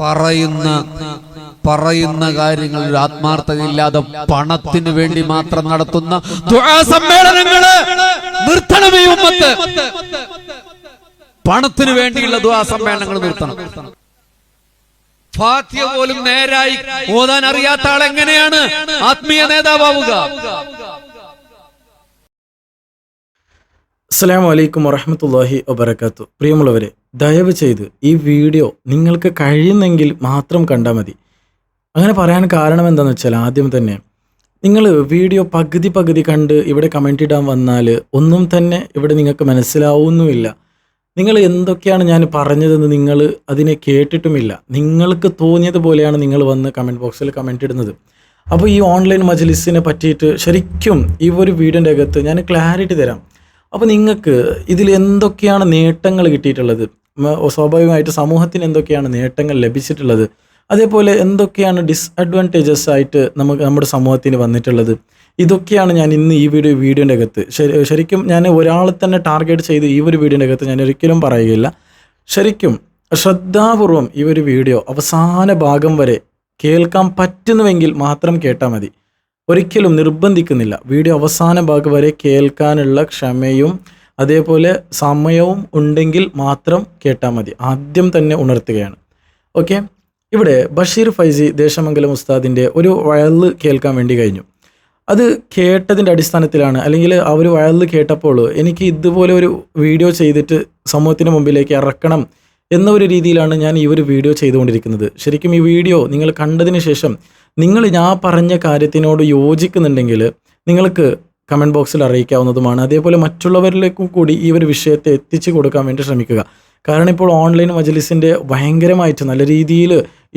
പറയുന്ന പറയുന്ന കാര്യങ്ങൾ ആത്മാർത്ഥതയില്ലാതെ പണത്തിന് വേണ്ടി മാത്രം നടത്തുന്ന സമ്മേളനങ്ങൾ നിർത്തണമേ ഉമ്മത്ത്. പണത്തിന് വേണ്ടിയുള്ള ദുആ സമ്മേളനങ്ങൾ നിർത്തണം. ഫാത്തിയ പോലും നേരായി ഓതാൻ അറിയാത്ത ആൾ എങ്ങനെയാണ് ആത്മീയ നേതാവാവുക. അസ്സാം വലൈക്കും വറഹമത്തല്ലാഹി വബർക്കാത്തു പ്രിയമുള്ളവരെ ദയവ് ചെയ്ത് ഈ വീഡിയോ നിങ്ങൾക്ക് കഴിയുന്നെങ്കിൽ മാത്രം കണ്ടാൽ മതി. അങ്ങനെ പറയാൻ കാരണം എന്താണെന്ന് വെച്ചാൽ ആദ്യം തന്നെ നിങ്ങൾ വീഡിയോ പകുതി പകുതി കണ്ട് ഇവിടെ കമന്റ് ഇടാൻ വന്നാൽ ഒന്നും തന്നെ ഇവിടെ നിങ്ങൾക്ക് മനസ്സിലാവുന്നുമില്ല. നിങ്ങൾ എന്തൊക്കെയാണ് ഞാൻ പറഞ്ഞതെന്ന് നിങ്ങൾ അതിനെ കേട്ടിട്ടുമില്ല. നിങ്ങൾക്ക് തോന്നിയതുപോലെയാണ് നിങ്ങൾ വന്ന് കമന്റ് ബോക്സിൽ കമന്റ് ഇടുന്നത്. അപ്പോൾ ഈ ഓൺലൈൻ മജ്ലിസിനെ പറ്റിയിട്ട് ശരിക്കും ഈ ഒരു വീഡിയോന്റെ അകത്ത് ഞാൻ ക്ലാരിറ്റി തരാം. അപ്പോൾ നിങ്ങൾക്ക് ഇതിൽ എന്തൊക്കെയാണ് നേട്ടങ്ങൾ കിട്ടിയിട്ടുള്ളത്? സ്വാഭാവികമായിട്ട് സമൂഹത്തിന് എന്തൊക്കെയാണ് നേട്ടങ്ങൾ ലഭിച്ചിട്ടുള്ളത്? അതേപോലെ എന്തൊക്കെയാണ് ഡിസ്അഡ്വാന്റേജസ് ആയിട്ട് നമുക്ക് നമ്മുടെ സമൂഹത്തിന് വന്നിട്ടുള്ളത്? ഇതൊക്കെയാണ് ഞാൻ ഇന്ന് ഈ വീഡിയോ വീഡിയോന്റെ അകത്ത്. ശരിക്കും ഞാൻ ഒരാളെ തന്നെ ടാർഗറ്റ് ചെയ്ത് ഈ ഒരു വീഡിയോന്റെ അകത്ത് ഞാൻ ഒരിക്കലും പറയുകയില്ല. ശരിക്കും ശ്രദ്ധാപൂർവം ഈ ഒരു വീഡിയോ അവസാന ഭാഗം വരെ കേൾക്കാൻ പറ്റുന്നുവെങ്കിൽ മാത്രം കേട്ടാൽ മതി. ഒരിക്കലും നിർബന്ധിക്കുന്നില്ല. വീഡിയോ അവസാന ഭാഗം വരെ കേൾക്കാനുള്ള ക്ഷമയും അതേപോലെ സമയവും ഉണ്ടെങ്കിൽ മാത്രം കേട്ടാൽ മതി. ആദ്യം തന്നെ ഉണർത്തുകയാണ്. ഓക്കെ? ഇവിടെ ബഷീർ ഫൈസി ദേശമംഗലം ഉസ്താദിന്റെ ഒരു വയൽ കേൾക്കാൻ വേണ്ടി കഴിഞ്ഞു. അത് കേട്ടതിന്റെ അടിസ്ഥാനത്തിലാണ്. അല്ലെങ്കിൽ ആ ഒരു കേട്ടപ്പോൾ എനിക്ക് ഇതുപോലെ ഒരു വീഡിയോ ചെയ്തിട്ട് സമൂഹത്തിന് മുമ്പിലേക്ക് ഇറക്കണം എന്ന ഒരു രീതിയിലാണ് ഞാൻ ഈ ഒരു വീഡിയോ ചെയ്തുകൊണ്ടിരിക്കുന്നത്. ശരിക്കും ഈ വീഡിയോ നിങ്ങൾ കണ്ടതിന് ശേഷം നിങ്ങൾ ഞാൻ പറഞ്ഞ കാര്യത്തിനോട് യോജിക്കുന്നുണ്ടെങ്കിൽ നിങ്ങൾക്ക് കമന്റ് ബോക്സിൽ അറിയിക്കാവുന്നതുമാണ്. അതേപോലെ മറ്റുള്ളവരിലേക്കും കൂടി ഈ ഒരു വിഷയത്തെ എത്തിച്ചു കൊടുക്കാൻ വേണ്ടി ശ്രമിക്കുക. കാരണം ഇപ്പോൾ ഓൺലൈൻ മജലിസിന്റെ ഭയങ്കരമായിട്ട് നല്ല രീതിയിൽ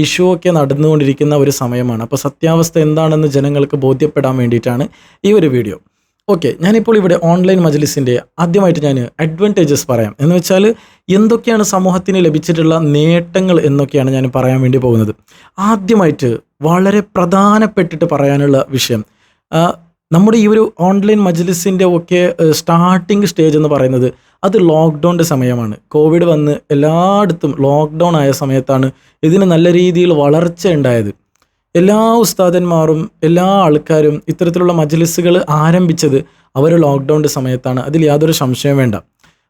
ഇഷ്യൂ ഒക്കെ നടന്നുകൊണ്ടിരിക്കുന്ന ഒരു സമയമാണ്. അപ്പോൾ സത്യാവസ്ഥ എന്താണെന്ന് ജനങ്ങൾക്ക് ബോധ്യപ്പെടാൻ വേണ്ടിയിട്ടാണ് ഈ ഒരു വീഡിയോ. ഓക്കെ ഞാനിപ്പോൾ ഇവിടെ ഓൺലൈൻ മജലിസിന്റെ ആദ്യമായിട്ട് ഞാൻ അഡ്വാന്റേജസ് പറയാം. എന്ന് വെച്ചാൽ എന്തൊക്കെയാണ് സമൂഹത്തിന് ലഭിച്ചിട്ടുള്ള നേട്ടങ്ങൾ എന്നൊക്കെയാണ് ഞാൻ പറയാൻ വേണ്ടി പോകുന്നത്. ആദ്യമായിട്ട് വളരെ പ്രധാനപ്പെട്ടിട്ട് പറയാനുള്ള വിഷയം. നമ്മുടെ ഈ ഒരു ഓൺലൈൻ മജ്ലിസിന്റെ ഒക്കെ സ്റ്റാർട്ടിങ് സ്റ്റേജ് എന്ന് പറയുന്നത് അത് ലോക്ക്ഡൗണിന്റെ സമയമാണ്. കോവിഡ് വന്ന് എല്ലായിടത്തും ലോക്ക്ഡൗൺ ആയ സമയത്താണ് ഇതിന് നല്ല രീതിയിൽ വളർച്ച ഉണ്ടായത്. എല്ലാ ഉസ്താദന്മാരും എല്ലാ ആൾക്കാരും ഇത്തരത്തിലുള്ള മജ്ലിസുകൾ ആരംഭിച്ചത് അവർ ലോക്ക്ഡൗണിന്റെ സമയത്താണ്. അതിൽ യാതൊരു സംശയം വേണ്ട.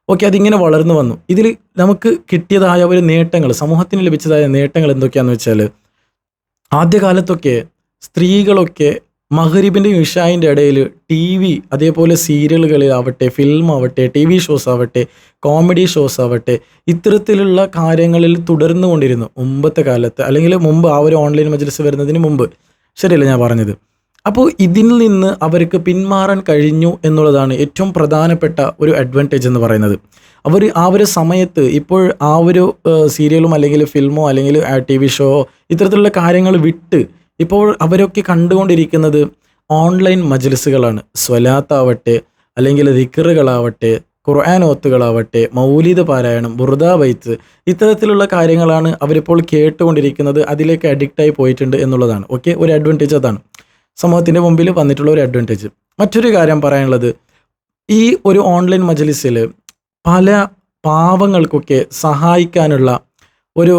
ഓക്കെ അതിങ്ങനെ വളർന്നു വന്നു. ഇതിൽ നമുക്ക് കിട്ടിയതായ ഒരു നേട്ടങ്ങൾ സമൂഹത്തിന് ലഭിച്ചതായ നേട്ടങ്ങൾ എന്തൊക്കെയാണെന്ന് വെച്ചാൽ ആദ്യകാലത്തൊക്കെ സ്ത്രീകളൊക്കെ മഹരിബിന്റെയും ഇഷായിന്റെ ഇടയിൽ ടി വി അതേപോലെ സീരിയലുകളിലാവട്ടെ ഫിലിം ആവട്ടെ ടി വി ഷോസ് ആവട്ടെ കോമഡി ഷോസ് ആവട്ടെ ഇത്തരത്തിലുള്ള കാര്യങ്ങളിൽ തുടർന്നു കൊണ്ടിരുന്നു മുമ്പത്തെ കാലത്ത്. അല്ലെങ്കിൽ മുമ്പ് ആ ഒരു ഓൺലൈൻ മജ്ലിസ് വരുന്നതിന് മുമ്പ്. ശരിയല്ല ഞാൻ പറഞ്ഞത്? അപ്പോൾ ഇതിൽ നിന്ന് അവർക്ക് പിന്മാറാൻ കഴിഞ്ഞു എന്നുള്ളതാണ് ഏറ്റവും പ്രധാനപ്പെട്ട ഒരു അഡ്വാന്റേജ് എന്ന് പറയുന്നത്. അവർ ആ ഒരു സമയത്ത് ഇപ്പോൾ ആ ഒരു സീരിയലും അല്ലെങ്കിൽ ഫിൽമോ അല്ലെങ്കിൽ ടി വി ഷോ ഇത്തരത്തിലുള്ള കാര്യങ്ങൾ വിട്ട് ഇപ്പോൾ അവരൊക്കെ കണ്ടുകൊണ്ടിരിക്കുന്നത് ഓൺലൈൻ മജ്ലിസുകളാണ്. സ്വലാത്താവട്ടെ അല്ലെങ്കിൽ ദിക്കറുകളാവട്ടെ ഖുർആൻ ഓത്തുകളാവട്ടെ മൗലിദ് പാരായണം ബുറുദാ ബൈത്ത് ഇത്തരത്തിലുള്ള കാര്യങ്ങളാണ് അവരിപ്പോൾ കേട്ടുകൊണ്ടിരിക്കുന്നത്. അതിലേക്ക് അഡിക്റ്റായി പോയിട്ടുണ്ട് എന്നുള്ളതാണ്. ഓക്കെ ഒരു അഡ്വാന്റേജ് അതാണ്. സമൂഹത്തിന്റെ മുമ്പിൽ വന്നിട്ടുള്ള ഒരു അഡ്വാന്റേജ് മറ്റൊരു കാര്യം പറയാനുള്ളത് ഈ ഒരു ഓൺലൈൻ മജലിസിൽ പല പാവങ്ങൾക്കൊക്കെ സഹായിക്കാനുള്ള ഒരു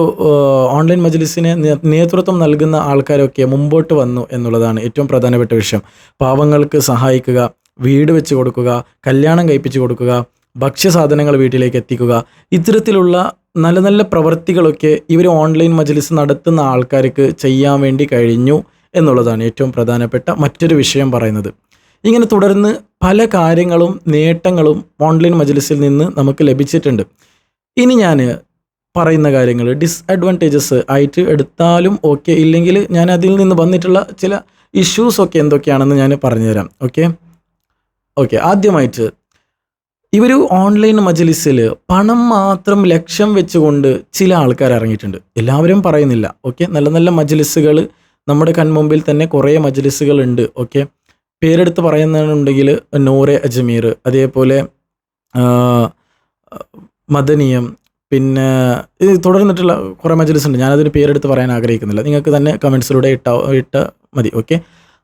ഓൺലൈൻ മജ്ലിസിന് നേതൃത്വം നൽകുന്ന ആൾക്കാരൊക്കെ മുമ്പോട്ട് വന്നു എന്നുള്ളതാണ് ഏറ്റവും പ്രധാനപ്പെട്ട വിഷയം. പാവങ്ങൾക്ക് സഹായിക്കുക വീട് വെച്ച് കൊടുക്കുക കല്യാണം കഴിപ്പിച്ച് കൊടുക്കുക ഭക്ഷ്യസാധനങ്ങൾ വീട്ടിലേക്ക് എത്തിക്കുക ഇത്തരത്തിലുള്ള നല്ല നല്ല പ്രവൃത്തികളൊക്കെ ഇവർ ഓൺലൈൻ മജ്ലിസ് നടത്തുന്ന ആൾക്കാർക്ക് ചെയ്യാൻ വേണ്ടി കഴിഞ്ഞു എന്നുള്ളതാണ് ഏറ്റവും പ്രധാനപ്പെട്ട മറ്റൊരു വിഷയം പറയുന്നത്. ഇങ്ങനെ തുടർന്ന് പല കാര്യങ്ങളും നേട്ടങ്ങളും ഓൺലൈൻ മജ്ലിസിൽ നിന്ന് നമുക്ക് ലഭിച്ചിട്ടുണ്ട്. ഇനി ഞാൻ പറയുന്ന കാര്യങ്ങൾ. ഡിസ്അഡ്വാന്റേജസ് ആയിട്ട് എടുത്താലും ഓക്കെ ഇല്ലെങ്കിൽ ഞാൻ അതിൽ നിന്ന് വന്നിട്ടുള്ള ചില ഇഷ്യൂസ് ഒക്കെ എന്തൊക്കെയാണെന്ന് ഞാൻ പറഞ്ഞുതരാം. ഓക്കെ ഓക്കെ ആദ്യമായിട്ട് ഇവർ ഓൺലൈൻ മജലിസിൽ പണം മാത്രം ലക്ഷ്യം വെച്ചുകൊണ്ട് ചില ആൾക്കാർ ഇറങ്ങിയിട്ടുണ്ട്. എല്ലാവരും പറയുന്നില്ല. ഓക്കെ നല്ല നല്ല മജലിസുകൾ നമ്മുടെ കൺമുമ്പിൽ തന്നെ കുറേ മജലിസുകൾ ഉണ്ട്. ഓക്കെ പേരെടുത്ത് പറയുന്നുണ്ടെങ്കിൽ നൂറെ അജ്മീർ അതേപോലെ മദനീയം പിന്നെ ഇത് തുടർന്നിട്ടുള്ള കുറേ മജലിസ് ഉണ്ട്. ഞാനതിന് പേരെടുത്ത് പറയാൻ ആഗ്രഹിക്കുന്നില്ല. നിങ്ങൾക്ക് തന്നെ കമൻസിലൂടെ ഇട്ട ഇട്ട മതി ഓക്കെ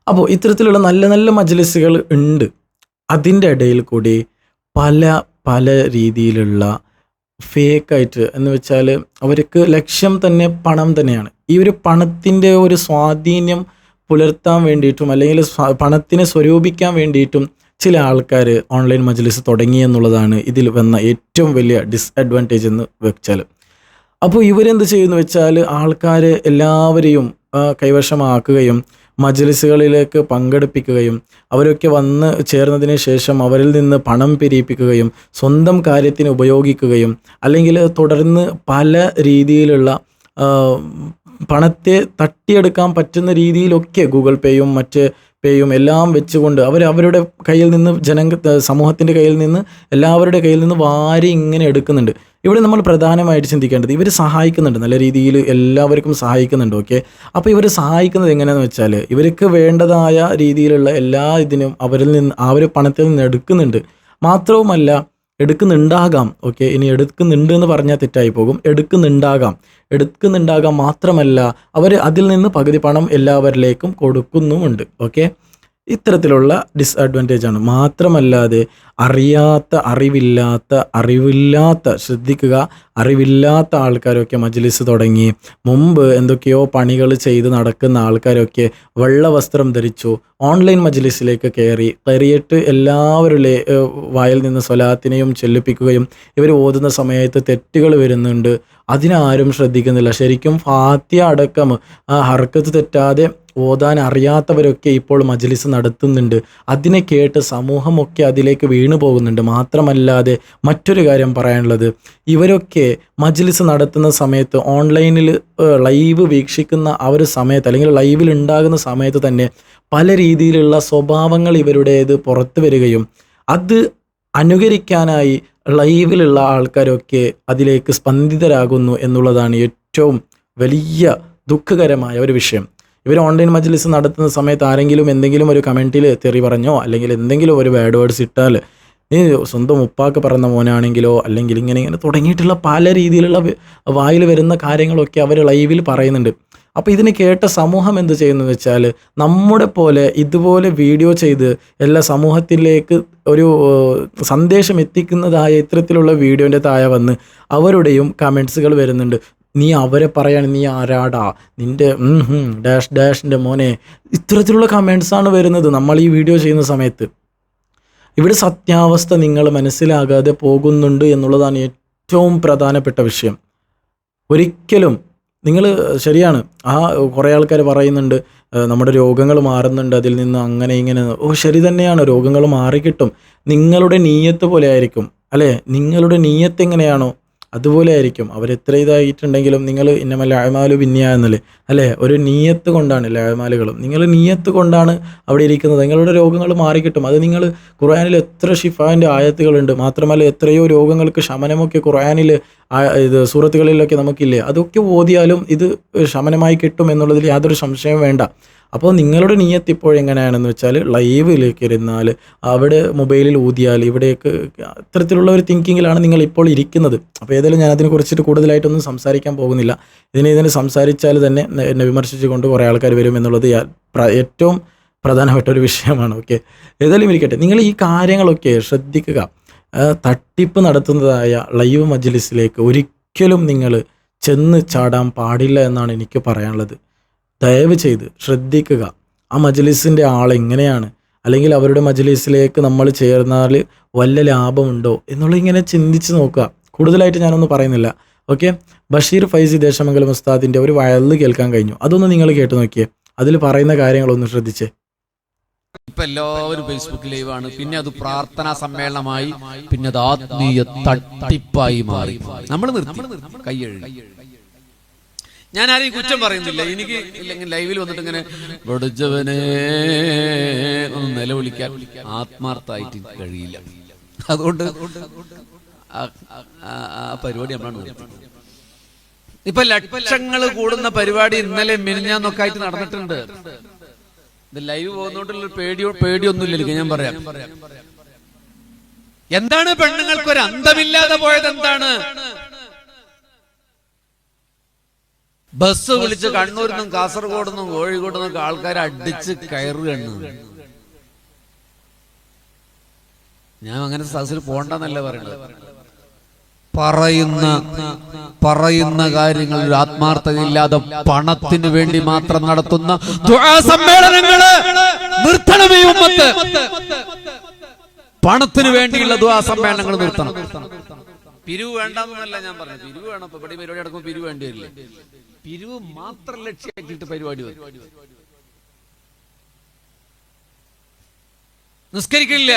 അപ്പോൾ ഇത്തരത്തിലുള്ള നല്ല നല്ല മജലിസുകൾ ഉണ്ട്. അതിന്റെ ഇടയിൽ കൂടി പല പല രീതിയിലുള്ള ഫേക്കായിട്ട് എന്ന് വെച്ചാൽ അവർക്ക് ലക്ഷ്യം തന്നെ പണം തന്നെയാണ്. ഈ ഒരു പണത്തിന്റെ ഒരു സ്വാധീനം പുലർത്താൻ വേണ്ടിയിട്ടും അല്ലെങ്കിൽ പണത്തിനെ സ്വരൂപിക്കാൻ വേണ്ടിയിട്ടും ചില ആൾക്കാർ ഓൺലൈൻ മജ്ലിസ് തുടങ്ങി എന്നുള്ളതാണ് ഇതിൽ വന്ന ഏറ്റവും വലിയ ഡിസ്അഡ്വാന്റേജ് എന്ന് വെച്ചാൽ അപ്പോൾ ഇവരെന്ത് ചെയ്യുന്നു വെച്ചാൽ ആൾക്കാർ എല്ലാവരെയും കൈവശമാക്കുകയും മജ്ലിസുകളിലേക്ക് പങ്കെടുപ്പിക്കുകയും അവരൊക്കെ വന്ന് ചേർന്നതിന് ശേഷം അവരിൽ നിന്ന് പണം പിരിയിപ്പിക്കുകയും സ്വന്തം കാര്യത്തിന് ഉപയോഗിക്കുകയും അല്ലെങ്കിൽ തുടർന്ന് പല രീതിയിലുള്ള പണത്തെ തട്ടിയെടുക്കാൻ പറ്റുന്ന രീതിയിലൊക്കെ ഗൂഗിൾ പേയും മറ്റ് പേയും എല്ലാം വെച്ചുകൊണ്ട് അവർ അവരുടെ കയ്യിൽ നിന്ന് ജന സമൂഹത്തിന്റെ കയ്യിൽ നിന്ന് എല്ലാവരുടെ കയ്യിൽ നിന്ന് വാരി ഇങ്ങനെ എടുക്കുന്നുണ്ട്. ഇവിടെ നമ്മൾ പ്രധാനമായിട്ട് ചിന്തിക്കേണ്ടത് ഇവർ സഹായിക്കുന്നുണ്ട്. നല്ല രീതിയിൽ എല്ലാവർക്കും സഹായിക്കുന്നുണ്ട്. ഓക്കെ? അപ്പോൾ ഇവർ സഹായിക്കുന്നത് എങ്ങനെയാണെന്ന് വെച്ചാൽ ഇവർക്ക് വേണ്ടതായ രീതിയിലുള്ള എല്ലാ ഇതിനും അവരിൽ നിന്ന് ആ ഒരു പണത്തിൽ നിന്ന് എടുക്കുന്നുണ്ട്. മാത്രവുമല്ല എടുക്കുന്നുണ്ടാകാം. ഓക്കെ ഇനി എടുക്കുന്നുണ്ട് എന്ന് പറഞ്ഞാൽ തെറ്റായി പോകും. എടുക്കുന്നുണ്ടാകാം. എടുക്കുന്നുണ്ടാകാം മാത്രമല്ല അവർ അതിൽ നിന്ന് പകുതി പണം എല്ലാവരിലേക്കും കൊടുക്കുന്നുമുണ്ട്. ഓക്കെ ഇത്തരത്തിലുള്ള ഡിസ്അഡ്വാന്റേജ് ആണ്. മാത്രമല്ലാതെ അറിയാത്ത അറിവില്ലാത്ത അറിവില്ലാത്ത ശ്രദ്ധിക്കുക അറിവില്ലാത്ത ആൾക്കാരൊക്കെ മജ്ലിസ് തുടങ്ങി. മുമ്പ് എന്തൊക്കെയോ പണികൾ ചെയ്ത് നടക്കുന്ന ആൾക്കാരൊക്കെ വെള്ള വസ്ത്രം ധരിച്ചു ഓൺലൈൻ മജ്ലിസിലേക്ക് കയറി കയറിയിട്ട് എല്ലാവരുടെ വായിൽ നിന്ന് സ്വലാത്തിനെയും ചെല്ലിപ്പിക്കുകയും ഇവർ ഓതുന്ന സമയത്ത് തെറ്റുകൾ വരുന്നുണ്ട്. അതിനാരും ശ്രദ്ധിക്കുന്നില്ല. ശരിക്കും ഫാത്യ അടക്കം ആ ഹർക്കത്ത് തെറ്റാതെ ഓതാൻ അറിയാത്തവരൊക്കെ ഇപ്പോൾ മജ്ലിസ് നടത്തുന്നുണ്ട്. അതിനെ കേട്ട് സമൂഹമൊക്കെ അതിലേക്ക് വീണു പോകുന്നുണ്ട്. മാത്രമല്ലാതെ മറ്റൊരു കാര്യം പറയാനുള്ളത്. ഇവരൊക്കെ മജ്ലിസ് നടത്തുന്ന സമയത്ത് ഓൺലൈനിൽ ലൈവ് വീക്ഷിക്കുന്ന ആ ഒരു സമയത്ത് അല്ലെങ്കിൽ ലൈവിൽ ഉണ്ടാകുന്ന സമയത്ത് തന്നെ പല രീതിയിലുള്ള സ്വഭാവങ്ങൾ ഇവരുടേത് പുറത്തു വരികയും അത് അനുകരിക്കാനായി ലൈവിലുള്ള ആൾക്കാരൊക്കെ അതിലേക്ക് സ്പന്ദിതരാകുന്നു എന്നുള്ളതാണ് ഏറ്റവും വലിയ ദുഃഖകരമായ ഒരു വിഷയം. ഇവർ ഓൺലൈൻ മജ്ലിസ് നടത്തുന്ന സമയത്ത് ആരെങ്കിലും എന്തെങ്കിലും ഒരു കമന്റിൽ തെറി പറഞ്ഞോ അല്ലെങ്കിൽ എന്തെങ്കിലും ഒരു ബാഡ് വേർഡ്സ് ഇട്ടാൽ നീ സ്വന്തം ഉപ്പാക്ക് പറഞ്ഞ മോനാണെങ്കിലോ അല്ലെങ്കിൽ ഇങ്ങനെ ഇങ്ങനെ തുടങ്ങിയിട്ടുള്ള പല രീതിയിലുള്ള വായിൽ വരുന്ന കാര്യങ്ങളൊക്കെ അവർ ലൈവിൽ പറയുന്നുണ്ട്. അപ്പോൾ ഇതിന് കേട്ട സമൂഹം എന്ത് ചെയ്യുന്നു വെച്ചാൽ നമ്മുടെ പോലെ ഇതുപോലെ വീഡിയോ ചെയ്ത് എല്ലാ സമൂഹത്തിലേക്ക് ഒരു സന്ദേശം എത്തിക്കുന്നതായ ഇത്തരത്തിലുള്ള വീഡിയോന്റെ താഴെ വന്ന് അവരുടെയും കമൻസുകൾ വരുന്നുണ്ട്. നീ അവരെ പറയാണ് നീ ആരാടാ? നിന്റെ ഡാഷ് ഡാഷിന്റെ മോനെ. ഇത്തരത്തിലുള്ള കമൻസാണ് വരുന്നത് നമ്മൾ ഈ വീഡിയോ ചെയ്യുന്ന സമയത്ത്. ഇവിടെ സത്യാവസ്ഥ നിങ്ങൾ മനസ്സിലാകാതെ പോകുന്നുണ്ട് എന്നുള്ളതാണ് ഏറ്റവും പ്രധാനപ്പെട്ട വിഷയം. ഒരിക്കലും നിങ്ങൾ ശരിയാണ് ആ കുറേ ആൾക്കാർ പറയുന്നുണ്ട് നമ്മുടെ രോഗങ്ങൾ മാറുന്നുണ്ട് അതിൽ നിന്ന് അങ്ങനെ ഇങ്ങനെ. ഓ ശരി തന്നെയാണ് രോഗങ്ങൾ മാറിക്കിട്ടും. നിങ്ങളുടെ നീയത്ത് പോലെ ആയിരിക്കും. അല്ലേ? നിങ്ങളുടെ നീയത്ത് എങ്ങനെയാണോ? അതുപോലെ ആയിരിക്കും. അവർ എത്ര ഇതായിട്ടുണ്ടെങ്കിലും നിങ്ങൾ ഇന്നമ ലായ്മാലു പിന്നിയ എന്നല്ലേ? അല്ലേ? ഒരു നീയത്ത് കൊണ്ടാണ് ലായ്മാലുകളും നിങ്ങൾ നീയത്ത് കൊണ്ടാണ് അവിടെ ഇരിക്കുന്നത്. നിങ്ങളുടെ രോഗങ്ങൾ മാറിക്കിട്ടും. അത് നിങ്ങൾ ഖുർആനിൽ എത്ര ഷിഫാന്റെ ആയത്തുകളുണ്ട്. മാത്രമല്ല എത്രയോ രോഗങ്ങൾക്ക് ശമനമൊക്കെ ഖുർആനിൽ ആ- ഇത് സൂറത്തുകളിലൊക്കെ നമുക്കില്ലേ? അതൊക്കെ ഓതിയാലും ഇത് ശമനമായി കിട്ടും എന്നുള്ളതിൽ യാതൊരു സംശയവും വേണ്ട. അപ്പോൾ നിങ്ങളുടെ നീയത്ത് ഇപ്പോൾ എങ്ങനെയാണെന്ന് വെച്ചാൽ ലൈവിലേക്ക് ഇരുന്നാൽ അവിടെ മൊബൈലിൽ ഊതിയാൽ ഇവിടേക്ക് അത്തരത്തിലുള്ള ഒരു തിങ്കിങ്ങിലാണ് നിങ്ങൾ ഇപ്പോൾ ഇരിക്കുന്നത്. അപ്പോൾ ഏതായാലും ഞാൻ അതിനെ കുറിച്ചിട്ട് കൂടുതലായിട്ടൊന്നും സംസാരിക്കാൻ പോകുന്നില്ല. ഇതിനെ ഇതിനെ സംസാരിച്ചാൽ തന്നെ എന്നെ വിമർശിച്ചുകൊണ്ട് കുറേ ആൾക്കാർ വരും എന്നുള്ളത് ഏറ്റവും പ്രധാനപ്പെട്ട ഒരു വിഷയമാണ്. ഓക്കെ. ഏതായാലും ഇരിക്കട്ടെ. നിങ്ങൾ ഈ കാര്യങ്ങളൊക്കെ ശ്രദ്ധിക്കുക. തട്ടിപ്പ് നടത്തുന്നതായ ലൈവ് മജ്ലിസിലേക്ക് ഒരിക്കലും നിങ്ങൾ ചെന്ന് ചാടാൻ പാടില്ല എന്നാണ് എനിക്ക് പറയാനുള്ളത്. ദയവ് ചെയ്ത് ശ്രദ്ധിക്കുക. ആ മജ്ലിസിന്റെ ആൾ എങ്ങനെയാണ്? അല്ലെങ്കിൽ അവരുടെ മജ്ലിസിലേക്ക് നമ്മൾ ചേർന്നാൽ വല്ല ലാഭമുണ്ടോ? എന്നുള്ള ഇങ്ങനെ ചിന്തിച്ച് നോക്കുക. കൂടുതലായിട്ട് ഞാനൊന്നും പറയുന്നില്ല. ഓക്കെ? ബഷീർ ഫൈസി ദേശമംഗലം ഉസ്താദിന്റെ ഒരു വയലിൽ കേൾക്കാൻ കഴിഞ്ഞു. അതൊന്ന് നിങ്ങൾ കേട്ട് നോക്കിയേ. അതിൽ പറയുന്ന കാര്യങ്ങളൊന്ന് ശ്രദ്ധിച്ചേ. ഇപ്പൊ എല്ലാവരും ഫേസ്ബുക്ക് ലൈവാണ് പിന്നെ അത് പ്രാർത്ഥനാ സമ്മേളനമായി പിന്നെ അത് ആത്മീയ തട്ടിപ്പായി മാറി. നമ്മൾ നിർത്തി. കൈയഴുകി. ഞാൻ ആരെയും കുറ്റം പറയുന്നില്ല. എനിക്ക് ഇല്ലെങ്കിൽ ലൈവിൽ വന്നിട്ട് ഇങ്ങനെ വെടിച്ചവനെ ഒന്ന് നിലവിളിക്കാൻ ആത്മാർത്ഥമായിട്ട് കഴിയില്ല. അതുകൊണ്ട് ആ- പരിപാടി നമ്മളാണ് ഇപ്പൊ ലക്ഷങ്ങൾ കൂടുന്ന പരിപാടി ഇന്നലെ മിനിഞ്ഞാന്നൊക്കെ ആയിട്ട് നടന്നിട്ടുണ്ട്. ഇത് ലൈവ് പോകുന്നോണ്ടുള്ള പേടിയോ പേടിയൊന്നുമില്ല ഞാൻ പറയാം. എന്താണ് പെണ്ണുങ്ങൾക്ക് ഒരു അന്തമില്ലാതെ പോയത് എന്താണ്? ബസ് വിളിച്ച് കണ്ണൂരിൽ നിന്നും കാസർഗോഡ് നിന്നും കോഴിക്കോട് നിന്നൊക്കെ ആൾക്കാരെ അടിച്ച് കയറുകയാണ്. ഞാൻ അങ്ങനെ സദസ്സിൽ പോണ്ടെന്നല്ല പറയണത് പറയുന്ന പറയുന്ന കാര്യങ്ങൾ ആത്മാർത്ഥതയില്ലാതെ പണത്തിന് വേണ്ടി മാത്രം നടത്തുന്ന സമ്മേളനങ്ങൾ നിർത്തണമേ ഉമ്മത്ത്. പണത്തിന് വേണ്ടിയുള്ള ദുആ സമ്മേളനങ്ങൾ നിർത്തണം. പിരിവ് വേണ്ടെന്നല്ല ഞാൻ പറഞ്ഞു പിരിവ് വേണം. ഇപ്പൊ ഇവിടെ പരിപാടി നടക്കുമ്പോൾ പിരിവ് വേണ്ടി വരില്ലേ? പിരിവ് മാത്രം ലക്ഷ്യമാക്കിയിട്ട് പരിപാടി വരും. നിസ്കരിക്കില്ല.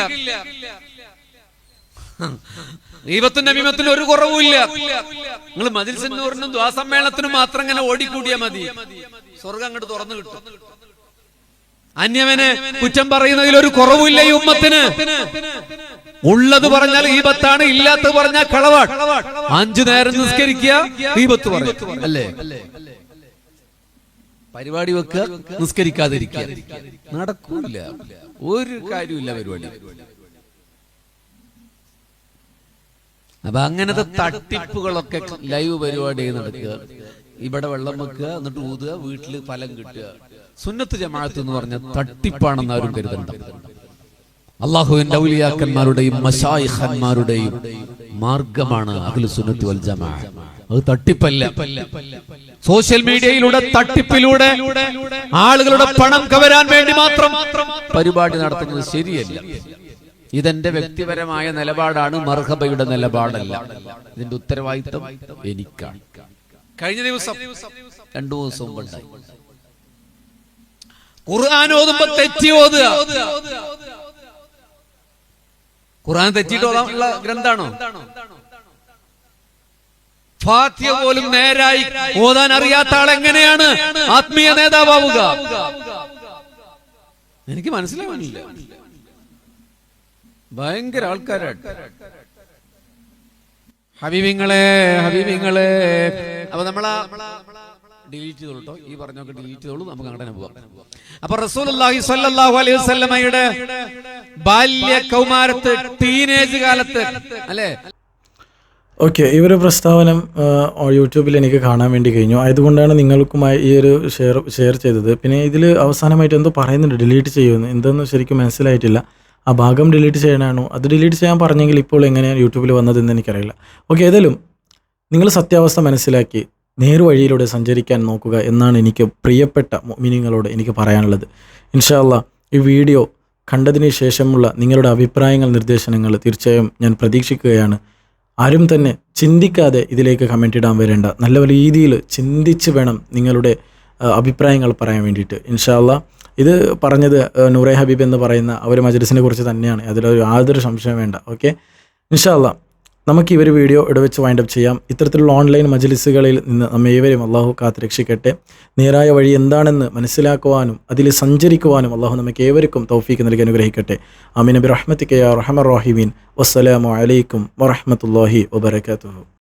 ദൈവത്തിന്റെ അഭിമത്തിന് ഒരു കുറവുമില്ല. നിങ്ങൾ മതിൽസന്നൂറിനും ദ്വാസമ്മേളനത്തിനും മാത്രം ഇങ്ങനെ ഓടിക്കൂടിയാ മതി. സ്വർഗം അങ്ങോട്ട് തുറന്നു കിട്ടും. അന്യവന് കുറ്റം പറയുന്നതിൽ ഒരു കുറവുമില്ല ഈ ഉമ്മത്തിന്. ഉള്ളത് പറഞ്ഞാൽ ഈ ബത്താണ് ഇല്ലാത്തത് പറഞ്ഞാൽ കളവാട്. അഞ്ചു നേരം നിസ്കരിക്കുക ഈ ബത്ത് പറയും. അല്ലേ? പരിപാടി വെക്കുക നിസ്കരിക്കാതിരിക്കുക. നടക്കൂല. ഒരു കാര്യമില്ല പരിപാടി. അപ്പൊ അങ്ങനത്തെ തട്ടിപ്പുകളൊക്കെ ലൈവ് പരിപാടി നടക്കുക. ഇവിടെ വെള്ളം വെക്കുക എന്നിട്ട് ഊതുക വീട്ടിൽ ഫലം കിട്ടുക. സുന്നത്ത് ജമാഅത്ത് എന്ന് പറഞ്ഞ തട്ടിപ്പാണെന്ന് ആരും കരുതണ്ട. അള്ളാഹുവിന്റെ ഔലിയാക്കന്മാരുടെയും മഷായിഖന്മാരുടെയും മാർഗമാണ് അഖിൽ സുന്നത്ത് വൽ ജമാ അത് തട്ടിപ്പല്ല. സോഷ്യൽ മീഡിയയിലൂടെ തട്ടിപ്പിലൂടെ ആളുകളുടെ പണം കവരാൻ വേണ്ടി മാത്രം പരിപാടി നടത്തുന്നത് ശരിയല്ല. ഇതെന്റെ വ്യക്തിപരമായ നിലപാടാണ് മർഹബയുടെ നിലപാടല്ല. ഇതിന്റെ ഉത്തരവാദിത്തം എനിക്കാണ്. കഴിഞ്ഞ ദിവസം രണ്ടു ദിവസം ഉണ്ടായി ഖുർആൻ ഓതുമ്പോ തെറ്റി ഓതുക. ഖുർആൻ തെറ്റിയിട്ട് ഓതാനുള്ള ഗ്രന്ഥാണോ? ഫാത്തിയ പോലും നേരായി ഓതാൻ അറിയാത്ത ആൾ എങ്ങനെയാണ് ആത്മീയ നേതാവുക എനിക്ക് മനസ്സിലാവാനില്ല ഭയങ്കര ആൾക്കാരാണ് ഹബീബിങ്ങളെ ഹബീബിങ്ങളെ. അപ്പൊ നമ്മളാ ഡിലീറ്റ് ചെയ്തോളൂ ഈ പറഞ്ഞൊക്കെ ഡിലീറ്റ് ചെയ്തോളൂ. നമുക്ക് അങ്ങനെ പോവാം. അപ്പൊ റസൂലുള്ളാഹി സ്വല്ലല്ലാഹു അലൈഹി വസല്ലമയുടെ ബാല്യ കൗമാരത്ത് ടീനേജ് കാലത്ത് അല്ലേ? ഓക്കെ ഈ ഒരു പ്രസ്താവനം യൂട്യൂബിൽ എനിക്ക് കാണാൻ വേണ്ടി കഴിഞ്ഞു. അതുകൊണ്ടാണ് നിങ്ങൾക്കുമായി ഈ ഒരു ഷെയർ ഷെയർ ചെയ്തത്. പിന്നെ ഇതിൽ അവസാനമായിട്ട് എന്തോ പറയുന്നുണ്ട് ഡിലീറ്റ് ചെയ്യുമെന്ന്. എന്തെന്ന് ശരിക്കും മനസ്സിലായിട്ടില്ല. ആ ഭാഗം ഡിലീറ്റ് ചെയ്യാനാണോ? അത് ഡിലീറ്റ് ചെയ്യാൻ പറഞ്ഞെങ്കിൽ ഇപ്പോൾ എങ്ങനെയാണ് യൂട്യൂബിൽ വന്നതെന്ന് എനിക്കറിയില്ല. ഓക്കെ ഏതായാലും നിങ്ങൾ സത്യാവസ്ഥ മനസ്സിലാക്കി നേർവഴിയിലൂടെ സഞ്ചരിക്കാൻ നോക്കുക എന്നാണ് എനിക്ക് പ്രിയപ്പെട്ട മീനിങ്ങളോട് എനിക്ക് പറയാനുള്ളത്. ഇൻഷാല്ല ഈ വീഡിയോ കണ്ടതിന് ശേഷമുള്ള നിങ്ങളുടെ അഭിപ്രായങ്ങൾ നിർദ്ദേശങ്ങൾ തീർച്ചയായും ഞാൻ പ്രതീക്ഷിക്കുകയാണ്. ആരും തന്നെ ചിന്തിക്കാതെ ഇതിലേക്ക് കമന്റ് ഇടാൻ വരേണ്ട. നല്ല രീതിയിൽ ചിന്തിച്ച് വേണം നിങ്ങളുടെ അഭിപ്രായങ്ങൾ പറയാൻ വേണ്ടിയിട്ട്. ഇൻഷാല്ല ഇത് പറഞ്ഞത് നൂറെ ഹബീബ് എന്ന് പറയുന്ന ആ ഒരു മജ്ലിസിനെ കുറിച്ച് തന്നെയാണ്. അതിലൊരു യാതൊരു സംശയം വേണ്ട. ഓക്കെ? ഇൻഷാല്ല നമുക്ക് ഈ ഒരു വീഡിയോ ഇടവെച്ച് വൈൻഡപ്പ് ചെയ്യാം. ഇത്തരത്തിലുള്ള ഓൺലൈൻ മജ്ലിസുകളിൽ നിന്ന് നമ്മെ ഏവരും അള്ളാഹു കാത്ത് രക്ഷിക്കട്ടെ. നേരായ വഴി എന്താണെന്ന് മനസ്സിലാക്കുവാനും അതിൽ സഞ്ചരിക്കുവാനും അള്ളാഹു നമുക്ക് ഏവർക്കും തൗഫീക്ക് നൽകി അനുഗ്രഹിക്കട്ടെ. അമിനബി നബി റഹ്മത്തിക്കയ റഹമർ റഹിമീൻ. വസ്സലാമു അലൈക്കും വറഹമത്തല്ലാഹി വബർക്കാത്തു